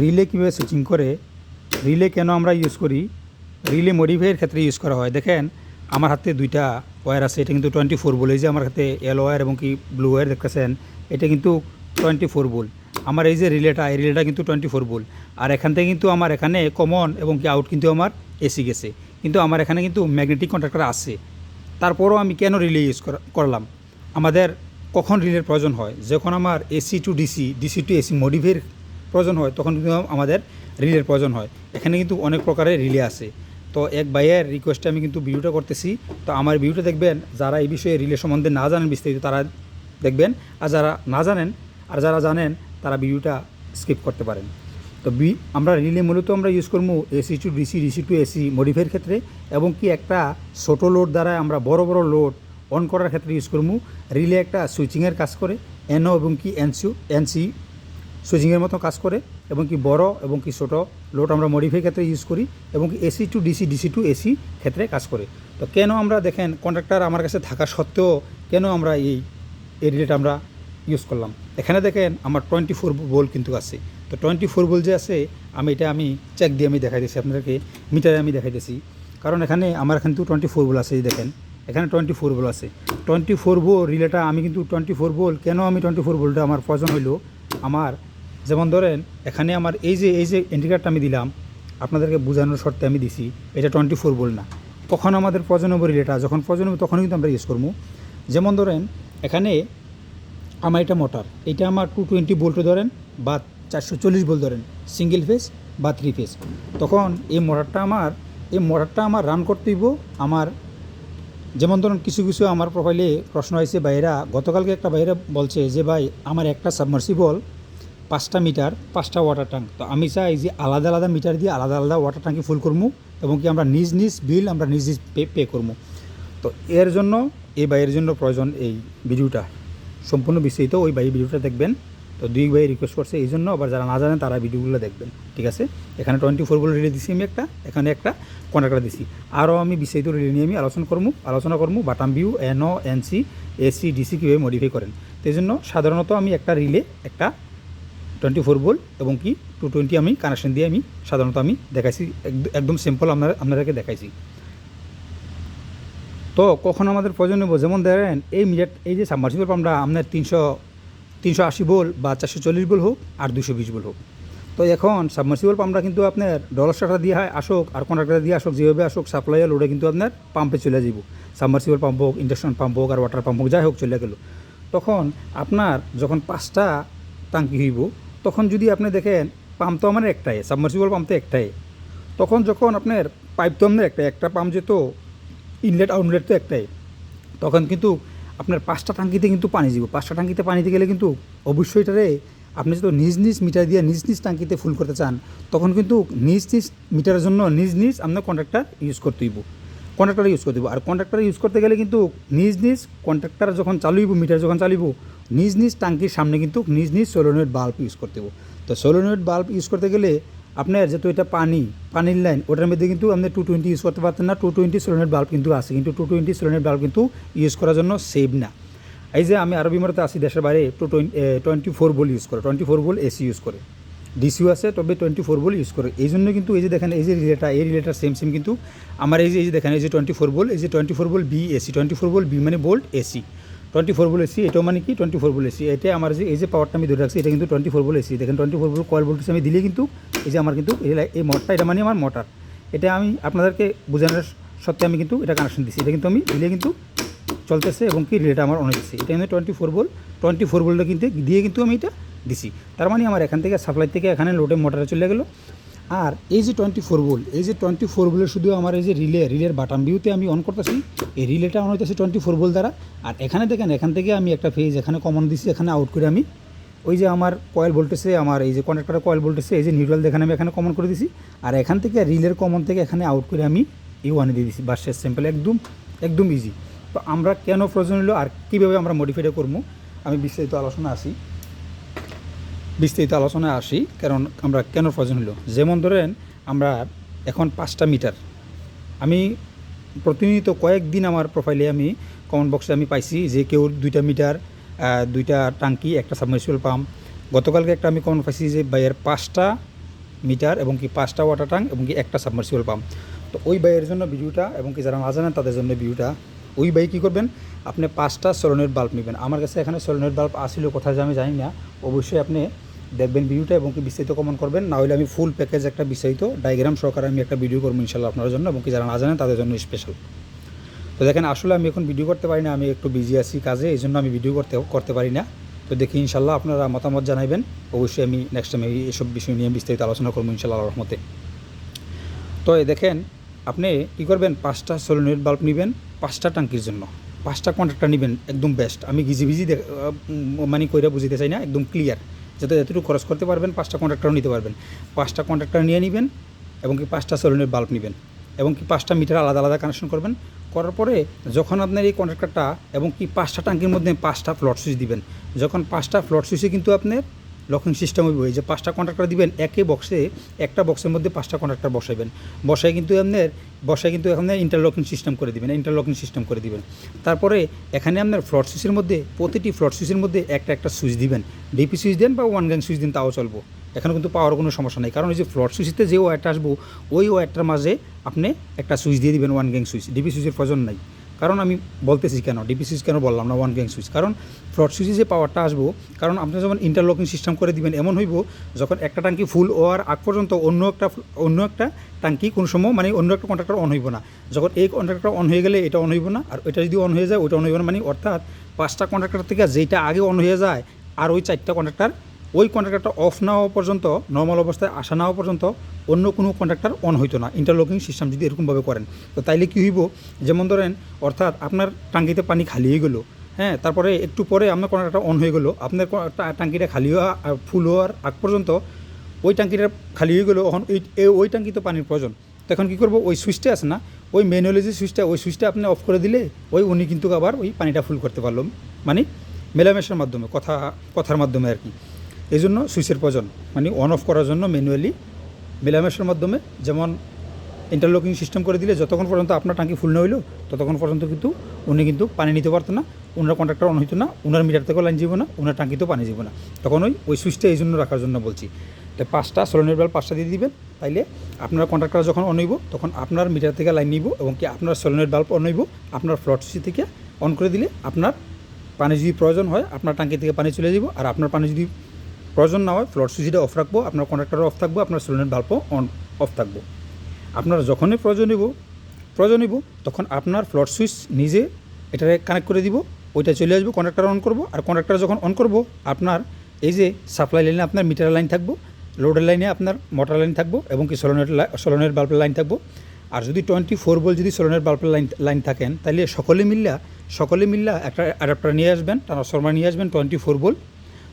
Relay কীভাবে switching করে, relay কেন আমরা ইউজ করি, রিলে মডিফাইয়ের ক্ষেত্রে ইউজ করা হয়। দেখেন, আমার হাতে দুইটা ওয়্যার আছে, এটা কিন্তু টোয়েন্টি ফোর বল এই যে আমার হাতে এল ওয়্যার এবং কি ব্লু ওয়্যার দেখতেছেন, এটা কিন্তু টোয়েন্টি ফোর বল আমার এই যে রিলেটা, এই রিলেটা কিন্তু টোয়েন্টি ফোর বল আর এখান থেকে কিন্তু আমার এখানে কমন এবং কি আউট কিন্তু আমার এসি গেছে। কিন্তু আমার এখানে কিন্তু ম্যাগনেটিক কন্ট্রাক্টর আছে। তারপরও আমি কেন রিলে ইউজ করলাম? আমাদের কখন রিলের প্রয়োজন হয়? যখন আমার AC to DC DC to AC মডিফাইয়ের প্রয়োজন হয়, তখন কিন্তু আমাদের রিলের প্রয়োজন হয়। এখানে কিন্তু অনেক প্রকারের রিলে আছে। তো এক ভাইয়ের রিকোয়েস্টে আমি কিন্তু ভিডিওটা করতেছি। তো আমার ভিডিওটা দেখবেন, যারা এই বিষয়ে রিলে সম্বন্ধে না জানেন বিস্তারিত, তারা দেখবেন। আর যারা না জানেন, আর যারা জানেন, তারা ভিডিওটা স্কিপ করতে পারেন। তো বি, আমরা রিলে মূলত আমরা ইউজ করব AC to DC DC to AC মডিফাইয়ের ক্ষেত্রে। এবং কি একটা ছোটো লোড দ্বারা আমরা বড় বড় লোড অন করার ক্ষেত্রে ইউজ করব। রিলে একটা সুইচিংয়ের কাজ করে এনও এবং কি এনসিউ এনসি সুইচিংয়ের মতো কাজ করে, এবং কি বড় এবং কি ছোটো লোড আমরা মডিফাই ক্ষেত্রে ইউজ করি, এবং কি AC to DC DC to AC ক্ষেত্রে কাজ করে। তো কেন আমরা দেখেন কন্ট্রাক্টর আমার কাছে থাকা সত্ত্বেও কেন আমরা এই এই রিলেটা আমরা ইউজ করলাম? এখানে দেখেন আমার টোয়েন্টি ফোর বোল কিন্তু আছে। তো টোয়েন্টি ফোর বোল যে আছে, আমি এটা আমি চেক দিয়ে আমি দেখাই দিচ্ছি আপনাদেরকে মিটারে আমি দেখাইতেছি। কারণ এখানে আমার কিন্তু টোয়েন্টি ফোর বোল আছে দেখেন। এখানে টোয়েন্টি ফোর বোল আছে। টোয়েন্টি ফোর বোল রিলেটা আমি কিন্তু টোয়েন্টি ফোর বোল কেন আমি টোয়েন্টি ফোর বোলটা আমার প্রয়োজন হইল? আমার যেমন ধরেন, এখানে আমার এই যে এই যে ইন্ডিকেটারটা আমি দিলাম, আপনাদেরকে বোঝানোর শর্তে আমি দিছি, এটা টোয়েন্টি ফোর বল না। কখন আমাদের প্রয়োজন হবে রিলেটা যখন প্রয়োজন হবে তখন কিন্তু আমরা ইউজ করব। যেমন ধরেন, এখানে আমার এটা মোটর এটা আমার টু টোয়েন্টি ভোল্টে ধরেন, বা চারশো চল্লিশ ভোল্ট ধরেন সিঙ্গেল ফেজ বা থ্রি ফেজ তখন এই মোটরটা আমার, এই মোটরটা আমার রান করতে হইব, আমার যেমন ধরুন, কিছু কিছু আমার প্রোফাইলে প্রশ্ন হয়েছে বাইরা গতকালকে একটা বাইরা বলছে যে, ভাই, আমার একটা সাবমার্সিবল পাঁচটা মিটার, পাঁচটা ওয়াটার ট্যাঙ্ক তো আমি চাই যে আলাদা আলাদা মিটার দিয়ে আলাদা আলাদা ওয়াটার ট্যাঙ্কি ফুল করব এবং কি আমরা নিজ নিজ বিল আমরা নিজ নিজ পে পে করব তো এর জন্য এই বাইয়ের জন্য প্রয়োজন এই ভিডিওটা। সম্পূর্ণ বিস্তৃত ওই ভাই ভিডিওটা দেখবেন। তো দুই ভাই রিকোয়েস্ট করছে এই জন্য, আবার যারা না জানেন তারা ভিডিওগুলো দেখবেন। ঠিক আছে? এখানে টোয়েন্টি ফোর বলে রিলে দিছি আমি একটা, এখানে একটা কন্ট্রাক্টর দিছি। আরও আমি বিস্তারিত রিলে নিয়ে আমি আলোচনা করব আলোচনা করব bottom view NO NC AC DC কীভাবে মডিফাই করেন। তো এই জন্য সাধারণত আমি একটা রিলে একটা টোয়েন্টি ফোর ভোল্ট এবং কি টু টোয়েন্টি আমি কানেকশন দিয়ে আমি সাধারণত আমি দেখাইছি, একদ- একদম সিম্পল আপনারা আপনাদেরকে দেখাইছি। তো কখন আমাদের প্রয়োজন নেব যেমন ধরেন এই মিটার এই যে সাবমার্সিবল পাম্পটা আপনার তিনশো তিনশো আশি বোল বা চারশো চল্লিশ বোল হোক আর দুশো বিশ বোল হোক। তো এখন সাবমার্সিবল পাম্পটা কিন্তু আপনার ডলার টাকা দিয়ে হয়, আসুক আর কন্ট্রাক্টর দিয়ে আসুক, যেভাবে আসুক সাপ্লাই লোডে কিন্তু আপনার পাম্পে চলে যাব সাবমার্সিবল পাম্প হোক ইন্ডাকশন পাম্প হোক আর ওয়াটার পাম্প হোক, যাই হোক চলে গেল। তখন আপনার যখন পাঁচটা টাঙ্কি হইব তখন যদি আপনি দেখেন, পাম্প তো আমার একটাই সাবমার্সিবল পাম্প তো একটাই, তখন যখন আপনার পাইপ তো আপনার একটাই, একটা পাম্প যেত ইনলেট আউটলেট তো একটাই, তখন কিন্তু আপনার পাঁচটা টাঙ্কিতে কিন্তু পানি দিব পাঁচটা টাঙ্কিতে পানি দিতে গেলে কিন্তু অবশ্যই এটারে আপনি যদি নিজ নিজ মিটার দিয়ে নিজ নিজ টাঙ্কিতে ফুল করতে চান, তখন কিন্তু নিজ নিজ মিটারের জন্য নিজ নিজ আপনার কন্ট্রাক্টার ইউজ করতে হইব। কন্ট্রাক্টার ইউজ করতে আর কন্ট্রাক্টার ইউজ করতে গেলে কিন্তু নিজ নিজ কন্ট্রাক্টার যখন চালুইব মিটার যখন চালিব নিজ নিজ টাঙ্কির সামনে কিন্তু নিজ নিজ সোলোনেট বাল্ব ইউজ করতে হবে। তো সোলোনেট বাল্ব ইউজ করতে গেলে আপনার যেহেতু এটা পানি, পানির লাইন ওটার মধ্যে কিন্তু আপনি টু টোয়েন্টি ইউজ করতে পারতেন না। টু টোয়েন্টি সোলোনেট বাল্ব কিন্তু আছে, কিন্তু টু টোয়েন্টি সোলোনেট বাল্ব কিন্তু ইউজ করার জন্য সেভ না। এই যে আমি আরবি মারাতে আসি, দেশের বাইরে টু টোয়েন্টি ফোর বল ইউজ করে টোয়েন্টি ফোর বল এসি ইউজ করে। ডিসিও আছে, তবে টোয়েন্টি ফোর বল ইউজ করে। এই জন্য কিন্তু এই যে দেখেন, এই যে রিলেটা এই রিলেটার সেম সেম কিন্তু আমার এই যে এই যে দেখেন, এই যে টোয়েন্টি ফোর বল এই যে টোয়েন্টি ফোর বল বি এসি টোয়েন্টি ফোর বল বি মানে বোল্ট এসি টোয়েন্টি ফোর বল এসি, এটাও মানে কি? টোয়েন্টি ফোর বল এসি। এটা আমার যে, এই যে পাওয়ারটা আমি ধরে রাখছি, এটা কিন্তু টোয়েন্টি ফোর বল এসি। দেখেন, টোয়েন্টি ফোর বল কয়েল ভোল্টেজ আমি দিলে কিন্তু, এই যে আমার কিন্তু, এই মোটরটা এটা মানে আমার মোটর এটা আমি আপনাদেরকে বোঝানোর সত্ত্বে আমি কিন্তু এটা কানেকশন দিচ্ছি এটা কিন্তু আমি দিলে কিন্তু চলতেছে এবং কি রিলেটা আমার অনেক দিচ্ছে এটা কিন্তু টোয়েন্টি ফোর বল টোয়েন্টি ফোর বলটা কিন্তু, দিয়ে কিন্তু আমি এটা দিছি। তার মানে আমার এখান থেকে সাপ্লাই থেকে এখানে লোডে মোটরে চলে গেলো। আর এই যে টোয়েন্টি ফোর বল এই যে টোয়েন্টি ফোর বলের শুধু আমার এই যে রিলে রিলের বাটাম ভিউতে আমি অন করতেছি, এই রিলেটা অন হইতেছে টোয়েন্টি ফোর বোল দ্বারা। আর এখানে দেখেন, এখান থেকে আমি একটা ফেজ এখানে কমন দিছি, এখানে আউট করে আমি ওই যে আমার কয়েল ভোল্টেজে আমার এই যে কন্ট্রাক্টরের কয়েল ভোল্টেজে এই যে নিউট্রাল দেখেন আমি এখানে কমন করে দিছি। আর এখান থেকে রিলের কমন থেকে এখানে আউট করে আমি এই ওয়ানে দিয়ে দিছি। বাস, শেষ সিম্পল একদম একদম ইজি তো আমরা কেন প্রয়োজন হলো, আর কীভাবে আমরা মডিফাইটা করব, আমি বিস্তারিত আলোচনা আসি। বিস্তারিত আলোচনায় আসি, কারণ আমরা কেন প্রয়োজন হলো? যেমন ধরেন, আমরা এখন পাঁচটা মিটার। আমি প্রতিনিয়ত কয়েকদিন আমার প্রোফাইলে আমি কমেন্ট বক্সে আমি পাইছি যে কেউ দুইটা মিটার দুইটা টাঙ্কি একটা সাবমার্সিবল পাম্প গতকালকে একটা আমি কমেন্ট পাইছি যে বাইয়ের পাঁচটা মিটার এবং কি পাঁচটা ওয়াটার ট্যাঙ্ক এবং কি একটা সাবমার্সিবল পাম্প তো ওই বাইয়ের জন্য ভিডিওটা এবং কি যারা না জানেন তাদের জন্য ভিডিওটা। ওই বাই কী করবেন? আপনি পাঁচটা সলোনেট বাল্ব নেবেন। আমার কাছে এখানে সলোনেট বাল্ব আসিল কোথায় আমি জানি না। অবশ্যই আপনি দেখবেন ভিডিওটা এবং কি বিস্তারিত কমেন্ট করবেন। না হলে আমি ফুল প্যাকেজ একটা বিস্তারিত ডায়গ্রাম সহকারে আমি একটা ভিডিও করব ইনশাল্লাহ আপনার জন্য এবং কি যারা না জানেন তাদের জন্য স্পেশাল তো দেখেন, আসলে আমি এখন ভিডিও করতে পারি না, আমি একটু বিজি আছি কাজে, এই জন্য আমি ভিডিও করতে করতে পারি না। তো দেখি ইনশাল্লাহ আপনারা মতামত জানাবেন অবশ্যই আমি নেক্সট টাইম এইসব বিষয় নিয়ে বিস্তারিত আলোচনা করব ইনশাল্লাহ রহমতে। তো এই দেখেন, আপনি কী করবেন? পাঁচটা সোলোনেট বাল্ব নেবেন, পাঁচটা টাঙ্কির জন্য। পাঁচটা কন্ট্রাক্টর নেবেন, একদম বেস্ট আমি গিজি ভিজি মানে কইরা বুঝিতে চাই না, একদম ক্লিয়ার যাতে যতটুকু খরচ করতে পারবেন, পাঁচটা কন্ট্রাক্টরও নিতে পারবেন। পাঁচটা কন্ট্রাক্টর নিয়ে নেবেন এবং কি পাঁচটা সলিনের বাল্ব নেবেন এবং কি পাঁচটা মিটার আলাদা আলাদা কানেকশন করবেন। করার পরে যখন আপনার এই কন্ট্রাক্টরটা এবং কি পাঁচটা ট্যাঙ্কের মধ্যে পাঁচটা ফ্লট সুইচ দিবেন, যখন পাঁচটা ফ্লট সুইচে কিন্তু আপনার লকিং সিস্টেম এই যে পাঁচটা কন্ট্রাক্টর দিবেন, একই বক্সে, একটা বক্সের মধ্যে পাঁচটা কন্ট্রাক্টর বসাইবেন। বসায় কিন্তু আপনার, বসায় কিন্তু এখানে ইন্টারলকিং সিস্টেম করে দিবেন ইন্টারলকিং সিস্টেম করে দিবেন। তারপরে এখানে আপনার ফ্লট সুইচের মধ্যে, প্রতিটি ফ্লট সুইচের মধ্যে একটা একটা সুইচ দিবেন। ডিপি সুইচ দেন বা ওয়ান গ্যাং সুইচ দিন, তাও চলবো। এখানে কিন্তু পাওয়ার কোনো সমস্যা নেই। কারণ ওই যে ফ্লট সুইচতে যে ওয়ারটা আসব, ওই ওয়ারটার মাঝে আপনি একটা সুইচ দিয়ে দিবেন ওয়ান গ্যাং সুইচ ডিপি সুইচের প্রয়োজন নাই। কারণ আমি বলতেছি কেন? ডিপি সুইচ কেন বললাম না? ওয়ান গ্যাং সুইচ কারণ ফ্লট সুইচে যে পাওয়ারটা আসব, কারণ আপনি যখন ইন্টারলকিং সিস্টেম করে দিবেন, এমন হইব, যখন একটা টাঙ্কি ফুল হওয়ার আগ পর্যন্ত অন্য একটা অন্য একটা টাঙ্কি কোনো সময় মানে অন্য একটা কন্ট্রাক্টর অন হইব না। যখন এই কন্ট্রাক্টর অন হয়ে গেলে এটা অন হইব না, আর ওইটা যদি অন হয়ে যায়, ওইটা অন হইব না মানে অর্থাৎ পাঁচটা কন্ট্রাক্টর থেকে যেটা আগে অন হয়ে যায়, আর ওই চারটা কন্ট্রাক্টর ওই কন্ট্রাক্টরটা অফ না হওয়া পর্যন্ত নর্মাল অবস্থায় আসা না হওয়া পর্যন্ত, অন্য কোনো কন্ট্রাক্টর অন হইতো না। ইন্টারলকিং সিস্টেম যদি এরকমভাবে করেন। তো তাইলে কী হইব? যেমন ধরেন, অর্থাৎ আপনার টাঙ্কিতে পানি খালি হয়ে গেলো হ্যাঁ তারপরে একটু পরে আপনার কন্ট্রাক্টর অন হয়ে গেলো, আপনার টাঙ্কিটা খালি হওয়া ফুল হওয়ার আগ পর্যন্ত ওই টাঙ্কিটা খালি হয়ে গেলো, এখন ওই ওই টাঙ্কিতে পানির প্রয়োজন। তখন কী করব? ওই সুইচটা আছে না, ওই ম্যানুয়ালি যে সুইচটা ওই সুইচটা আপনি অফ করে দিলে, ওই উনি কিন্তু আবার ওই পানিটা ফুল করতে পারল। মানে মেলামেশার মাধ্যমে, কথা কথার মাধ্যমে আর কি। এই জন্য সুইচের প্রয়োজন। মানে অন অফ করার জন্য ম্যানুয়ালি মেলামেশার মাধ্যমে যেমন ইন্টারলকিং সিস্টেম করে দিলে যতক্ষণ পর্যন্ত আপনার টাঙ্কি ফুল না হইল, ততক্ষণ পর্যন্ত কিন্তু উনি কিন্তু পানি নিতে পারতো না ওনার কন্ট্রাক্টর অন হইতো না ওনার মিটার থেকেও লাইন যাব না ওনার টাঙ্কিতেও পানি যাব না। তখন ওই ওই সুইচটা এই জন্য রাখার জন্য বলছি। তো পাঁচটা সোলোনের বেল পাঁচটা দিয়ে দিবেন, তাইলে আপনার কন্ট্রাক্টর যখন অন হইব, তখন আপনার মিটার থেকে লাইন নিব এবং কি আপনার সোলোনের বাল্ব অন হইব, আপনার ফ্লট সুইচ থেকে অন করে দিলে আপনার পানি যদি প্রয়োজন হয়, আপনার টাঙ্কি থেকে পানি চলে যাব আর আপনার পানি যদি প্রয়োজন না হয় ফ্লট সুইচটা অফ রাখব, আপনার কন্ট্রাক্টর অফ থাকব, আপনার সোলোনের বাল্বও অন অফ থাকব। আপনার যখনই প্রয়োজন নিব প্রয়োজন নিব, তখন আপনার ফ্লট সুইচ নিজে এটারে কানেক্ট করে দিব, ওইটা চলে আসব কন্ট্রাক্টর অন করব, আর কন্ট্রাক্টর যখন অন করব, আপনার এই যে সাপ্লাই লাইনে আপনার মিটার লাইন থাকব লোডের লাইনে আপনার মোটর লাইন থাকব, এবং কি সোলনের সোলনের বাল্বের লাইন থাকব। আর যদি টোয়েন্টি ফোর বল যদি সোলনের বাল্বের লাইন লাইন থাকেন তাহলে সকলে মিল্লা সকলে মিল্লা একটা অ্যাডাপ্টার নিয়ে আসবেন ট্রান্সফরমার নিয়ে আসবেন টোয়েন্টি ফোর বল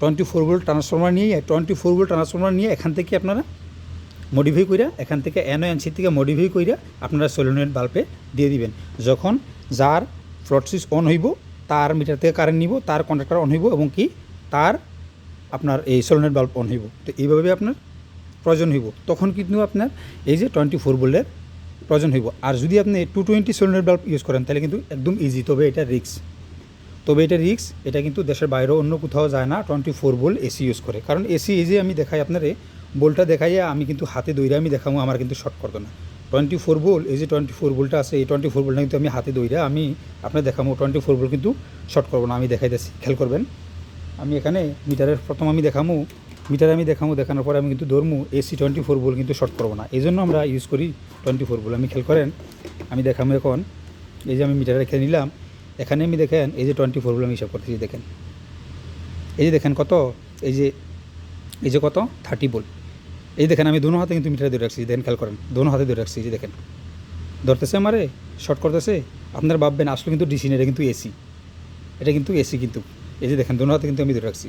টোয়েন্টি ফোর বল ট্রান্সফরমার নিয়ে টোয়েন্টি ফোর বল ট্রান্সফরমার নিয়ে এখান থেকে আপনারা মডিফাই কইরা, এখান থেকে এনও এনসি থেকে মডিফাই কইরা আপনারা সোলোনেট বাল্বে দিয়ে দিবেন। যখন যার ফ্লট সুইচ অন হইব, তার মিটার থেকে কারেন্ট নিব, তার কন্ট্রাক্টর অন হইব এবং কি তার আপনার এই সোলোনেট বাল্ব অন হইব। তো এইভাবে আপনার প্রয়োজন হইব। তখন কিন্তু আপনার এই যে টোয়েন্টি ফোর বোল্ডের প্রয়োজন হইব। আর যদি আপনি টু টোয়েন্টি সোলোনেট বাল্ব ইউজ করেন, তাহলে কিন্তু একদম ইজি তবে এটা রিক্স তবে এটা রিক্স এটা কিন্তু দেশের বাইরেও অন্য কোথাও যায় না টোয়েন্টি ফোর বোল এসি ইউজ করে। কারণ এসি এই যে আমি দেখাই আপনারে বোলটা দেখাইয়া আমি কিন্তু হাতে দইরা আমি দেখাবো আমার কিন্তু শর্ট করতো না। টোয়েন্টি ফোর বোল এই যে টোয়েন্টি ফোর বোলটা আছে, এই টোয়েন্টি ফোর বোলটা কিন্তু আমি হাতে দইরা আমি আপনার দেখাবো টোয়েন্টি ফোর বোল কিন্তু শর্ট করব না, আমি দেখাইতেছি, খেয়াল করবেন। আমি এখানে মিটারের প্রথম আমি দেখামু, মিটার আমি দেখামু, দেখানোর পরে আমি কিন্তু ধরমু এসি টোয়েন্টি ফোর বোল কিন্তু শর্ট করব না। এই জন্য আমরা ইউজ করি টোয়েন্টি ফোর বোল আমি খেয়াল করেন, আমি দেখামু এখন, এই যে আমি মিটার রেখে নিলাম এখানে আমি দেখেন, এই যে টোয়েন্টি ফোর আমি হিসাব করতেছি দেখেন। এই যে দেখেন কত? এই যে এই যে কত? থার্টি বোল এই যে দেখেন, আমি দুনো হাতে কিন্তু মিটার ধরে রাখছি দেখেন খেয়াল করেন, দুনো হাতে ধরে রাখছি যে দেখেন। ধরতেছে আমারে? শর্ট করতেছে? আপনার ভাববেন, আসলে কিন্তু ডিসি এটা কিন্তু এসি এটা কিন্তু এসি কিন্তু। এই যে দেখেন, দুনো হাতে কিন্তু আমি ধরে রাখছি।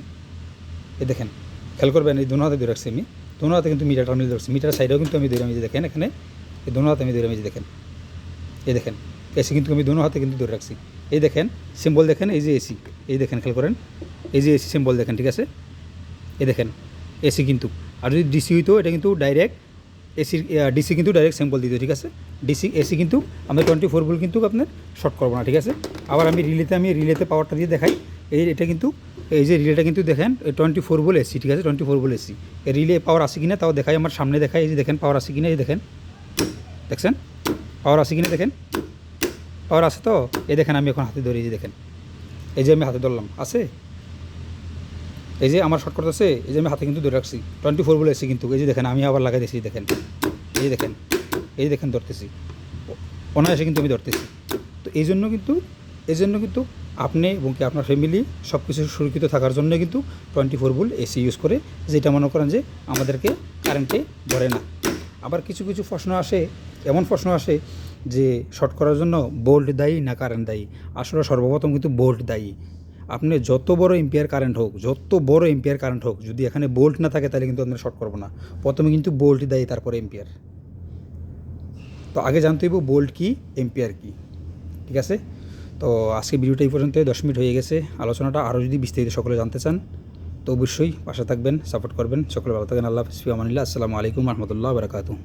এই দেখেন, খেয়াল করবেন, এই দুনো হাতে ধরে রাখছি আমি। দুনো হাতে কিন্তু মিটার টার্মিনাল ধরছি মিটার সাইডেও কিন্তু আমি ধরে আমি দেখেন এখানে। এই দুনো হাতে আমি ধরে আমি দেখেন। এই দেখেন এসি কিন্তু আমি দুনো হাতে কিন্তু ধরে রাখছি। এই দেখেন সিম্বল দেখেন, এই যে এসি এই দেখেন, খেয়াল করেন। এই যে এসি সিম্বল দেখেন, ঠিক আছে? এই দেখেন এসি কিন্তু। আর যদি ডিসি হইতো, এটা কিন্তু ডাইরেক্ট এসির ডিসি কিন্তু ডাইরেক্ট স্যাম্পল দিত, ঠিক আছে? ডিসি এসি কিন্তু আমরা টোয়েন্টি ফোর বল কিন্তু আপনার শর্ট করব না, ঠিক আছে? আবার আমি রিলেতে আমি রিলেতে পাওয়ারটা দিয়ে দেখাই। এই এটা কিন্তু, এই যে রিলেটা কিন্তু দেখেন টোয়েন্টি ফোর বল এসি ঠিক আছে? টোয়েন্টি ফোর বল এসি রিলে পাওয়ার আছে কিনা তাও দেখাই, আমার সামনে দেখাই, এই যে দেখেন পাওয়ার আছে কিনা, এই দেখেন। দেখছেন? পাওয়ার আছে কিনা, দেখেন। পাওয়ার আছে তো? এই দেখেন, আমি এখন হাতে ধরি দেখেন। এই যে আমি হাতে ধরলাম, আছে? এই যে আমার শর্ট করতেছে এই যে আমি হাতে কিন্তু ধরে রাখছি। টোয়েন্টি ফোর বলে এসি কিন্তু, এই যে দেখেন, আমি আবার লাগাই দিয়েছি দেখেন। এই দেখেন, এই যে দেখেন, ধরতেছি। অনায়াসে কিন্তু আমি ধরতেছি। তো এই জন্য কিন্তু, এই জন্য কিন্তু আপনি এবং কি আপনার ফ্যামিলি সব কিছু সুরক্ষিত থাকার জন্য কিন্তু টোয়েন্টি ফোর বুল এসি ইউজ করে, যেটা মনে করেন যে আমাদেরকে কারেন্টে ধরে না। আবার কিছু কিছু প্রশ্ন আসে, এমন প্রশ্ন আসে যে শর্ট করার জন্য বোল্ট দায়ী না কারেন্ট দায়ী? আসলে সর্বপ্রথম কিন্তু বোল্ট দায়ী। আপনি যত বড় এম্পিয়ার কারেন্ট হোক, যত বড় এম্পিয়ার কারেন্ট হোক, যদি এখানে বোল্ট না থাকে, তাহলে কিন্তু আপনার শর্ট করব না। প্রথমে কিন্তু বোল্ট দায়ী, তারপরে এম্পিয়ার তো আগে জানতে হইব বোল্ট কি এম্পিয়ার কি? ঠিক আছে? তো আজকে ভিডিওটা এই পর্যন্ত দশ মিনিট হয়ে গেছে। আলোচনাটা আরও যদি বিস্তারিত সকলে জানতে চান, তো অবশ্যই পাশে থাকবেন সাপোর্ট করবেন। সকলে ভালো থাকেন, আল্লাহ হাফিজ। আমানিল্লাহ আসসালামু আলাইকুম রহমতুল্লাহ বারকাতু